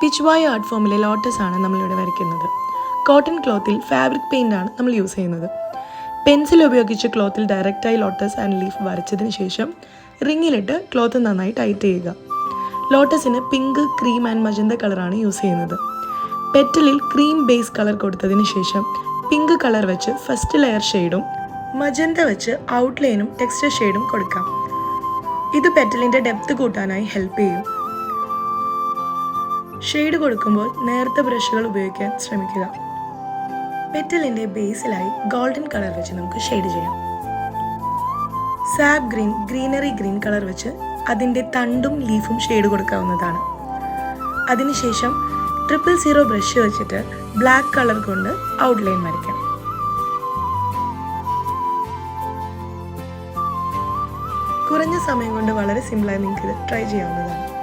പിച്ച്വായ art ഫോമിലെ lotus ആണ് നമ്മളിവിടെ വരയ്ക്കുന്നത്. കോട്ടൺ ക്ലോത്തിൽ ഫാബ്രിക് പെയിന്റ് ആണ് നമ്മൾ യൂസ് ചെയ്യുന്നത്. പെൻസിൽ ഉപയോഗിച്ച് ക്ലോത്തിൽ ഡയറക്റ്റായി ലോട്ടസ് ആൻഡ് ലീഫ് വരച്ചതിന് ശേഷം റിങ്ങിലിട്ട് ക്ലോത്ത് നന്നായി ടൈറ്റ് ചെയ്യുക. ലോട്ടസിന് പിങ്ക് ക്രീം ആൻഡ് മജന്ത കളറാണ് യൂസ് ചെയ്യുന്നത്. പെറ്റലിൽ ക്രീം ബേസ് കളർ കൊടുത്തതിന് ശേഷം പിങ്ക് കളർ വെച്ച് ഫസ്റ്റ് ലെയർ ഷെയ്ഡും മജന്ത വെച്ച് ഔട്ട്ലൈനും ടെക്സ്റ്റർ ഷെയ്ഡും കൊടുക്കാം. ഇത് പെറ്റലിന്റെ ഡെപ്ത് കൂട്ടാനായി ഹെൽപ്പ് ചെയ്യും. ഷെയ്ഡ് കൊടുക്കുമ്പോൾ നേർത്ത ബ്രഷുകൾ ഉപയോഗിക്കാൻ ശ്രമിക്കുക. പെറ്റലിന്റെ ബേസിലായി ഗോൾഡൻ കളർ വെച്ച് നമുക്ക് ഷെയ്ഡ് ചെയ്യാം. Sap green greenery green colour വെച്ച് അതിന്റെ തണ്ടും ലീഫും ഷെയ്ഡ് കൊടുക്കാവുന്നതാണ്. അതിനുശേഷം ട്രിപ്പിൾ സീറോ ബ്രഷ് വെച്ചിട്ട് ബ്ലാക്ക് കളർ കൊണ്ട് ഔട്ട്ലൈൻ വരയ്ക്കാം. കുറഞ്ഞ സമയം കൊണ്ട് വളരെ സിമ്പിളായി നിങ്ങൾക്ക് ഇത് ട്രൈ ചെയ്യാവുന്നതാണ്.